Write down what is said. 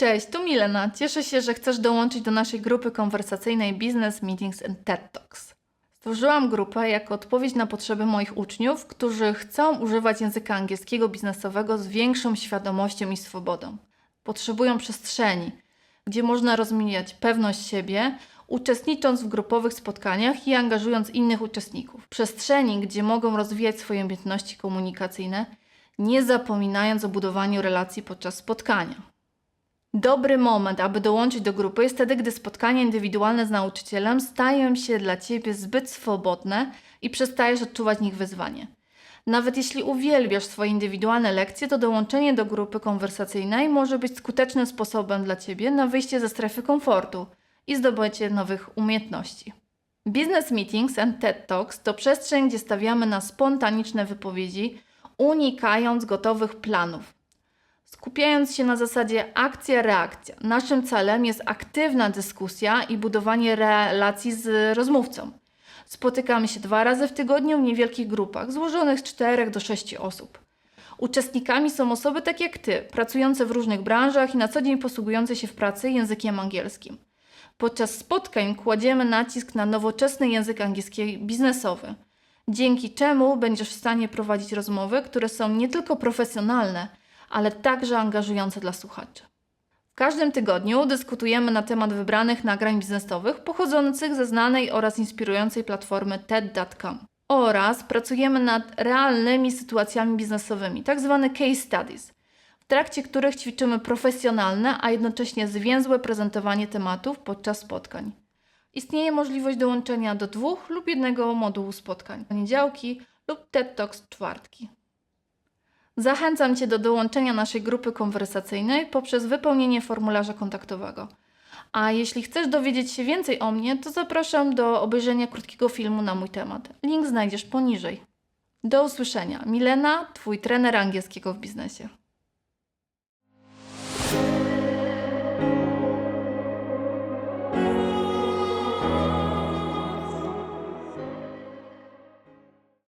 Cześć, tu Milena. Cieszę się, że chcesz dołączyć do naszej grupy konwersacyjnej Business Meetings and TED Talks. Stworzyłam grupę jako odpowiedź na potrzeby moich uczniów, którzy chcą używać języka angielskiego biznesowego z większą świadomością i swobodą. Potrzebują przestrzeni, gdzie można rozwijać pewność siebie, uczestnicząc w grupowych spotkaniach i angażując innych uczestników. Przestrzeni, gdzie mogą rozwijać swoje umiejętności komunikacyjne, nie zapominając o budowaniu relacji podczas spotkania. Dobry moment, aby dołączyć do grupy jest wtedy, gdy spotkania indywidualne z nauczycielem stają się dla Ciebie zbyt swobodne i przestajesz odczuwać w nich wyzwanie. Nawet jeśli uwielbiasz swoje indywidualne lekcje, to dołączenie do grupy konwersacyjnej może być skutecznym sposobem dla Ciebie na wyjście ze strefy komfortu i zdobycie nowych umiejętności. Business Meetings and TED Talks to przestrzeń, gdzie stawiamy na spontaniczne wypowiedzi, unikając gotowych planów. Skupiając się na zasadzie akcja-reakcja, naszym celem jest aktywna dyskusja i budowanie relacji z rozmówcą. Spotykamy się dwa razy w tygodniu w niewielkich grupach, złożonych z 4 do 6 osób. Uczestnikami są osoby takie jak Ty, pracujące w różnych branżach i na co dzień posługujące się w pracy językiem angielskim. Podczas spotkań kładziemy nacisk na nowoczesny język angielski biznesowy, dzięki czemu będziesz w stanie prowadzić rozmowy, które są nie tylko profesjonalne, ale także angażujące dla słuchaczy. W każdym tygodniu dyskutujemy na temat wybranych nagrań biznesowych pochodzących ze znanej oraz inspirującej platformy TED.com oraz pracujemy nad realnymi sytuacjami biznesowymi, tzw. case studies, w trakcie których ćwiczymy profesjonalne, a jednocześnie zwięzłe prezentowanie tematów podczas spotkań. Istnieje możliwość dołączenia do dwóch lub jednego modułu spotkań, poniedziałki lub TED Talks czwartki. Zachęcam Cię do dołączenia naszej grupy konwersacyjnej poprzez wypełnienie formularza kontaktowego. A jeśli chcesz dowiedzieć się więcej o mnie, to zapraszam do obejrzenia krótkiego filmu na mój temat. Link znajdziesz poniżej. Do usłyszenia. Milena, Twój trener angielskiego w biznesie.